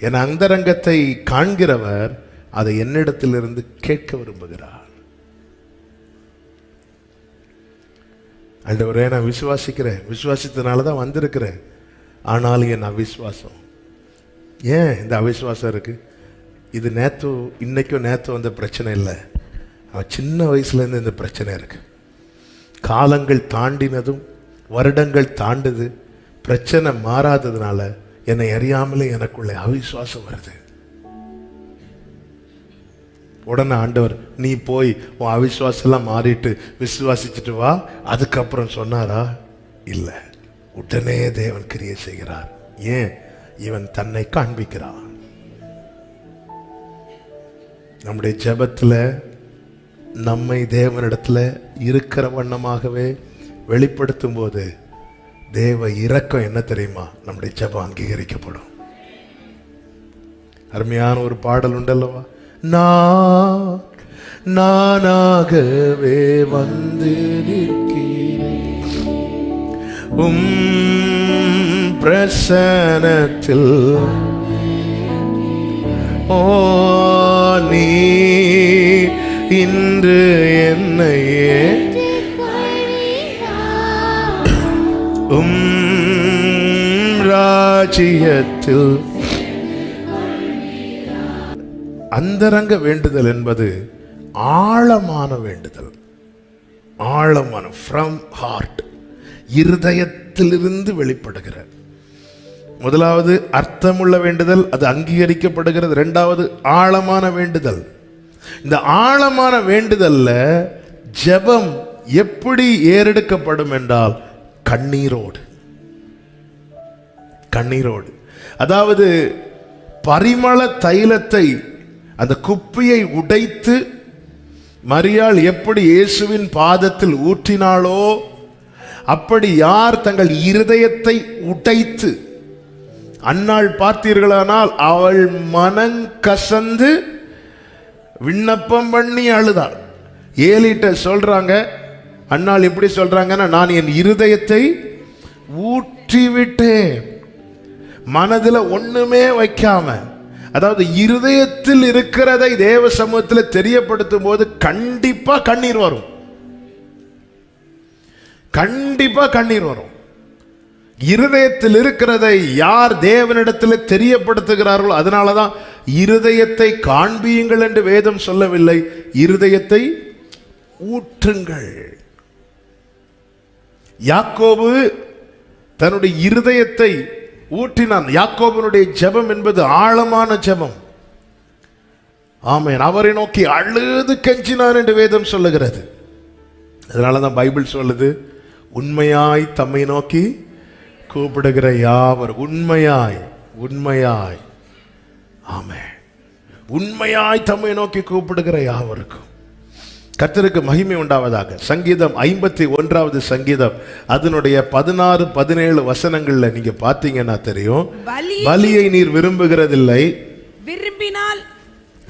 என் அந்தரங்கத்தை காண்கிறவர் அதை என்னிடத்திலிருந்து கேட்க விரும்புகிறார். ஆண்டவரே நான் விசுவாசிக்கிறேன். விசுவாசித்தனால தான் வந்திருக்கிறேன். ஆனாலும் என் அவிஸ்வாசம் ஏன் இந்த அவிஸ்வாசம் இருக்கு? இது நேத்து இன்னைக்கும் நேத்து வந்த பிரச்சனை இல்லை. அவன் சின்ன வயசுலேருந்து இந்த பிரச்சனை இருக்கு. காலங்கள் தாண்டினதும் வருடங்கள் தாண்டுது. பிரச்சனை மாறாததுனால என்னை அறியாமலே எனக்குள்ள அவிசுவாசம் வருது. உடனே ஆண்டவர் நீ போய் உன் அவிசுவாசெல்லாம் மாறிட்டு விசுவாசிச்சுட்டு வா. அதுக்கப்புறம் சொன்னாரா? இல்லை. உடனே தேவன் கிரியை செய்கிறார். ஏன்? இவன் தன்னை காண்பிக்கிறான். நம்முடைய ஜெபத்துல நம்மை தேவனிடத்தில் இருக்கிற வண்ணமாகவே வெளிப்படுத்தும் போது தேவ இரக்கம் என்ன தெரியுமா? நம்முடைய ஜபம் அங்கீகரிக்கப்படும். அருமையான ஒரு பாடல் உண்டல்லவா? நான் நானாகவே வந்து நிற்கிறேன். உம் பிரசனத்தில். ஓ நீ இன்று என்னையே உம் ராஜ்யத்தில் அந்தரங்க வேண்டுதல் என்பது ஆழமான வேண்டுதல். ஆழமான ஃப்ரம் ஹார்ட் இருதயத்திலிருந்து வெளிப்படுகிற. முதலாவது அர்த்தமுள்ள வேண்டுதல் அது அங்கீகரிக்கப்படுகிறது. ரெண்டாவது ஆழமான வேண்டுதல். இந்த ஆழமான வேண்டுதல்ல ஜெபம் எப்படி ஏறெடுக்கப்படும் என்றால் கண்ணீரோடு. கண்ணீரோடு. அதாவது பரிமள தைலத்தை அந்த குப்பியை உடைத்து மரியாள் எப்படி இயேசுவின் பாதத்தில் ஊற்றினாளோ அப்படி யார் தங்கள் இருதயத்தை உடைத்து அன்னாள் பார்த்தீர்களானால் அவள் மனங்கசந்து விண்ணப்பம் பண்ணி அழுதாள். ஏலிட்ட சொல்றாங்க அண்ணாள் எப்படி சொல்றாங்கன்னா நான் என் இருதயத்தை ஊற்றிவிட்டேன். மனதில் ஒண்ணுமே வைக்காம. அதாவது இருதயத்தில் இருக்கிறதை தேவ சமூகத்தில் தெரியப்படுத்தும் போது கண்டிப்பா கண்ணீர் வரும். கண்டிப்பா கண்ணீர் வரும். இருதயத்தில் இருக்கிறதை யார் தேவனிடத்தில் தெரியப்படுத்துகிறார்களோ அதனால தான் இருதயத்தை காண்பியுங்கள் என்று வேதம் சொல்லவில்லை. இருதயத்தை ஊற்றுங்கள். யாக்கோபு தன்னுடைய இருதயத்தை ஊற்றினான். யாக்கோபனுடைய ஜெபம் என்பது ஆழமான ஜெபம். ஆமேன். அவரை நோக்கி அழுது கெஞ்சினான் என்று வேதம் சொல்லுகிறது. அதனால தான் பைபிள் சொல்லுது உண்மையாய் தம்மை நோக்கி கூப்பிடுகிற யாவர்? உண்மையாய் உண்மையாய். ஆமே உண்மையாய் தம்மை நோக்கி கூப்பிடுகிற யாவருக்கும்? கர்த்தருக்கு மகிமை உண்டாவதாக. சங்கீதம் ஐம்பத்தி ஒன்றாவது சங்கீதம். அதனுடைய பதினாறு பதினேழு வசனங்கள்ல நீங்க பார்த்தீங்கன்னா தெரியும். பலி பலியை நீர் விரும்புகிறதில்லை. விரும்பினால்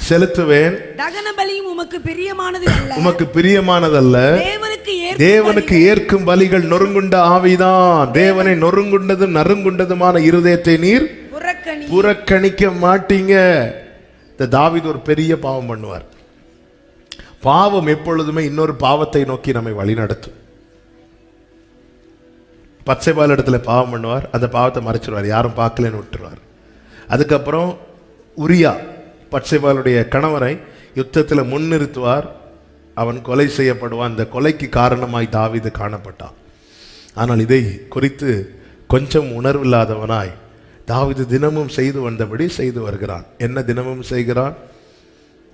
செலுத்துவேன். தகன பலியும் உமக்கு பிரியமானது உமக்கு பிரியமானதல்ல. தேவனுக்கு ஏற்கும் பலிகள். நொறுங்குண்ட ஆவிதான். தேவனை நொறுங்குண்டதும் நறுங்குண்டதுமான இருதயத்தை நீர் புறக்கணி. புறக்கணிக்க மாட்டீங்க. இந்த தாவீது ஒரு பெரிய பாவம் பண்ணுவார். பாவம் எப்பொழுதுமே இன்னொரு பாவத்தை நோக்கி நம்மை வழிநடத்தும். பச்சைபால் இடத்துல பாவம் பண்ணுவார் அந்த பாவத்தை மறைச்சிடுவார் யாரும் பார்க்கலன்னு விட்டுருவார். அதுக்கப்புறம் உரியா பட்சைபாலுடைய கணவரை யுத்தத்தில் முன்னிறுத்துவார். அவன் கொலை செய்யப்படுவான். அந்த கொலைக்கு காரணமாய் தாவிது காணப்பட்டான். ஆனால் இதை குறித்து கொஞ்சம் உணர்வில்லாதவனாய் தாவிது தினமும் செய்து வந்தபடி செய்து வருகிறான். என்ன தினமும் செய்கிறான்?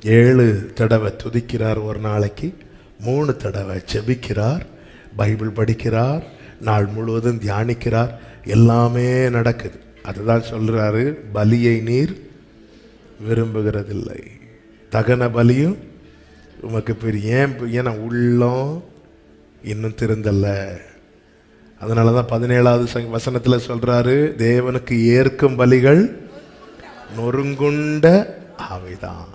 ஏழு தடவை துதிக்கிறார் ஒரு நாளைக்கு மூணு தடவை செபிக்கிறார் பைபிள் படிக்கிறார் நாள் முழுவதும் தியானிக்கிறார் எல்லாமே நடக்குது. அதுதான் சொல்கிறாரு பலியை நீர் விரும்புகிறதில்லை. தகன பலியும் உமக்கு பெரிய ஏன் ஏன்னா உள்ளம் இன்னும் திருந்தல்ல அதனால தான் பதினேழாவது சங் வசனத்தில் சொல்கிறாரு தேவனுக்கு ஏற்கும் பலிகள் நொறுங்குண்ட ஆவிதான்.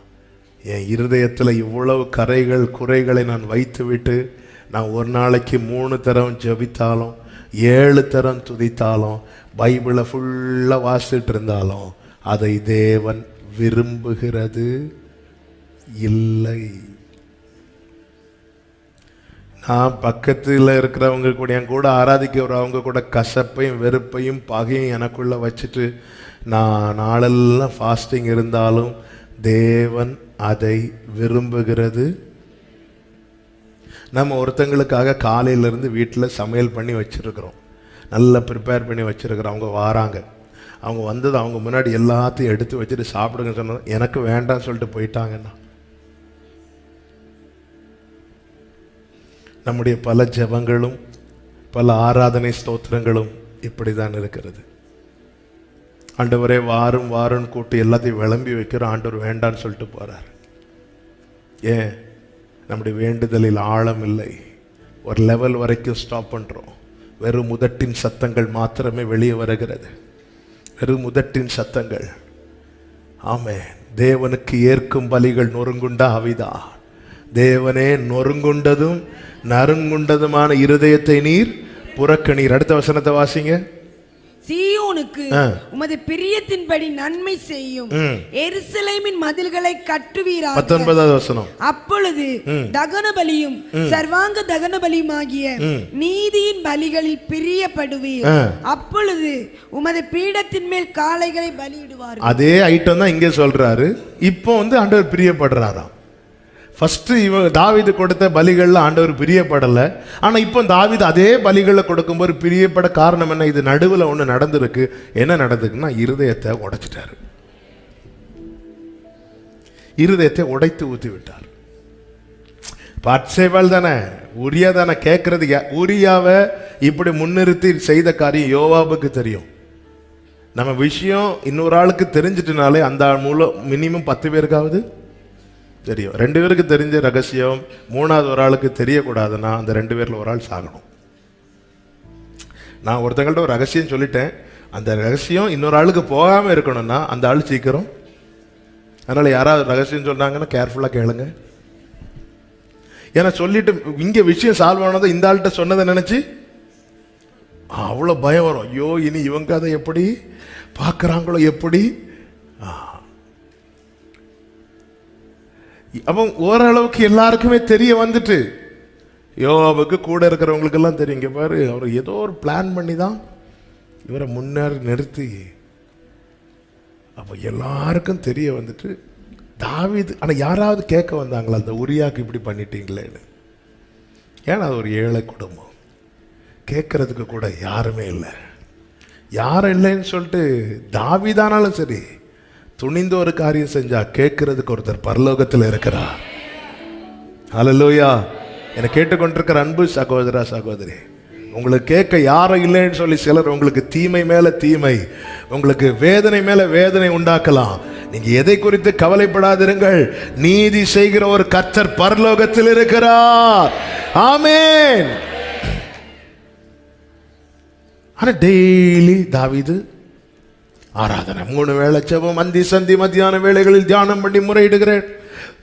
என் இருதயத்தில் இவ்வளவு கரைகள் குறைகளை நான் வைத்துவிட்டு நான் ஒரு நாளைக்கு மூணு தரம் ஜெபித்தாலும் ஏழு தரம் துதித்தாலும் பைபிளை ஃபுல்லாக வாசிட்டு இருந்தாலும் அதை தேவன் விரும்புகிறது இல்லை. நான் பக்கத்தில் இருக்கிறவங்க கூட என் கூட ஆராதிக்கிறவங்க கூட கசப்பையும் வெறுப்பையும் பகையும் எனக்குள்ளே வச்சுட்டு நான் நாளெல்லாம் ஃபாஸ்டிங் இருந்தாலும் தேவன் அதை விரும்புகிறது. நம்ம ஒருத்தங்களுக்காக காலையிலேருந்து வீட்டில் சமையல் பண்ணி வச்சுருக்குறோம். நல்லா ப்ரிப்பேர் பண்ணி வச்சுருக்குறோம். அவங்க வாராங்க. அவங்க வந்தது அவங்க முன்னாடி எல்லாத்தையும் எடுத்து வச்சுட்டு சாப்பிடுங்க சொன்னது எனக்கு வேண்டாம்னு சொல்லிட்டு போயிட்டாங்கன்னா. நம்முடைய பல ஜெபங்களும் பல ஆராதனை ஸ்தோத்திரங்களும் இப்படி தான் இருக்கிறது. ஆண்டவரே வாரும் வாரும் கூட்டு எல்லாத்தையும் விளம்பி வைக்கிற ஆண்டவர் வேண்டான்னு சொல்லிட்டு போகிறார் ஏன்? நம்முடைய வேண்டுதலில் ஆழம் இல்லை. ஒரு லெவல் வரைக்கும் ஸ்டாப் பண்ணுறோம் வெறும் முதட்டின் சத்தங்கள் மாத்திரமே வெளியே வருகிறது. வெறும் முதட்டின் சத்தங்கள். ஆமே தேவனுக்கு ஏற்கும் பலிகள் நொறுங்குண்டா அவிதா. தேவனே நொறுங்குண்டதும் நறுங்குண்டதுமான இருதயத்தை நீர் புறக்கணீர். அடுத்த வசனத்தை வாசிங்க. ஆ. உமது பிரியத்தின்படி நன்மை செய்யும். எருசலேமின் மதில்களை கட்டுவீராக. பத்தொன்பதாவது வசனம். அப்பொழுது தகன பலியும் சர்வாங்க தகன பலியுமாகிய நீதியின் பலிகளில் பிரியப்படுவீர். அப்பொழுது உமது பீடத்தின் மேல் காளைகளை பலியிடுவார்கள். அதே ஐட்டம் தான் இங்கே சொல்றாரு. இப்போ வந்து ஆண்டவர் பிரியப்படுறாராம். ஃபஸ்ட்டு இவ தாவிது கொடுத்த பலிகளில் ஆண்டவர் பிரியப்படலை. ஆனால் இப்போ தாவிது அதே பலிகளை கொடுக்கும்போது பிரியப்பட காரணம் என்ன? இது நடுவில் ஒன்று நடந்திருக்கு. என்ன நடந்துக்குன்னா இருதயத்தை உடைச்சிட்டாரு. இருதயத்தை உடைத்து ஊற்றி விட்டார் பட்சேவால் தானே உரியா தானே கேட்கறது உரியாவை இப்படி முன்னிறுத்தி செய்த காரியம் யோவாபுக்கு தெரியும். நம்ம விஷயம் இன்னொரு ஆளுக்கு தெரிஞ்சிட்டனாலே அந்த மூலம் மினிமம் பத்து பேருக்காவது தெரியும். ரெண்டு பேருக்கு தெரிஞ்ச ரகசியம் மூணாவது ஒரு ஆளுக்கு தெரியக்கூடாதுன்னா அந்த ரெண்டு பேரில் ஒரு ஆள் சாகணும். நான் ஒருத்தங்கள்ட்ட ஒரு ரகசியம் சொல்லிட்டேன். அந்த ரகசியம் இன்னொரு ஆளுக்கு போகாமல் இருக்கணும்னா அந்த ஆள் சீக்கிரம். அதனால் யாராவது ரகசியம் சொன்னாங்கன்னா கேர்ஃபுல்லாக கேளுங்க. ஏன்னா சொல்லிட்டு இங்கே விஷயம் சால்வ் ஆனதை இந்த ஆள்கிட்ட சொன்னதை நினச்சி அவ்வளோ பயம் வரும். ஐயோ இனி இவங்க அதை எப்படி? பார்க்குறாங்களோ எப்படி? ஆ. அவன் ஓரளவுக்கு எல்லாருக்குமே தெரிய வந்துட்டு யோவாவுக்கு கூட இருக்கிறவங்களுக்கெல்லாம் தெரியும். இங்க பாரு அவர் ஏதோ ஒரு பிளான் பண்ணி தான் இவரை முன்னேறி நிறுத்தி அப்போ எல்லாருக்கும் தெரிய வந்துட்டு தாவிது ஆனால் யாராவது கேட்க வந்தாங்களா அந்த உரியாக்கு இப்படி பண்ணிட்டீங்களேன்னு? ஏன்னா அது ஒரு ஏழை குடும்பம். கேட்கறதுக்கு கூட யாருமே இல்லை. யாரும் இல்லைன்னு சொல்லிட்டு தாவிதானாலும் சரி துணிந்து ஒரு காரியம் செஞ்சா கேட்கறதுக்கு ஒருத்தர் பரலோகத்தில் இருக்கிறார். ஹalleluya என்னை கேட்டுக்கொண்டிருக்கிற அன்பு சகோதரா சகோதரி உங்களுக்கு கேட்க யாரும் இல்லைன்னு சொல்லி சிலர் உங்களுக்கு தீமை மேல தீமை உங்களுக்கு வேதனை மேல வேதனை உண்டாக்கலாம். நீங்க எதை குறித்து கவலைப்படாதிருங்கள். நீதி செய்கிற ஒரு கர்த்தர் பரலோகத்தில் இருக்கிறார். ஆமேன் ஆனா டெய்லி தாவிது ஆராதனை. மூணு வேளை ஜெபம் அந்தி சந்தி மத்தியான வேளைகளில் தியானம் பண்ணி முறையிடுகிறேன்.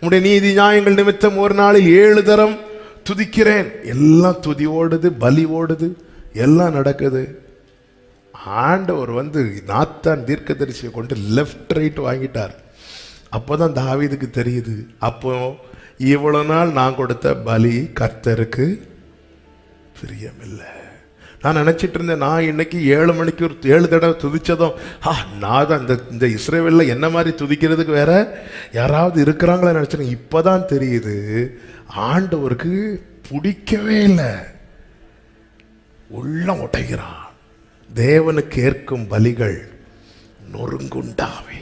உம்முடைய நீதி நியாயங்கள் நிமித்தம் ஒரு நாளில் ஏழு தரம் துதிக்கிறேன். எல்லாம் துதி ஓடுது பலி ஓடுது எல்லாம் நடக்குது. ஆண்டவர் வந்து நாத்தான் தீர்க்கதரிசியை கொண்டு லெஃப்ட் ரைட் வாங்கிட்டார். அப்போ தான் தாவீதுக்கு தெரியுது. அப்போ இவ்வளோ நாள் நான் கொடுத்த பலி கர்த்தருக்கு பிரியமில்லை. நான் நினைச்சிட்டு இருந்தேன் நான் இன்னைக்கு ஏழு மணிக்கு ஒரு ஏழு தடவை துதிச்சதும் ஆ நான் தான் இந்த இந்த இஸ்ரேவேலில் என்ன மாதிரி துதிக்கிறதுக்கு வேற? யாராவது இருக்கிறாங்களா நினைச்சேன் இப்பதான் தெரியுது ஆண்டவருக்கு பிடிக்கவே இல்லை. உள்ளம் உடைகிறான் தேவனுக்கு ஏற்கும் பலிகள் நொறுங்குண்டாவே.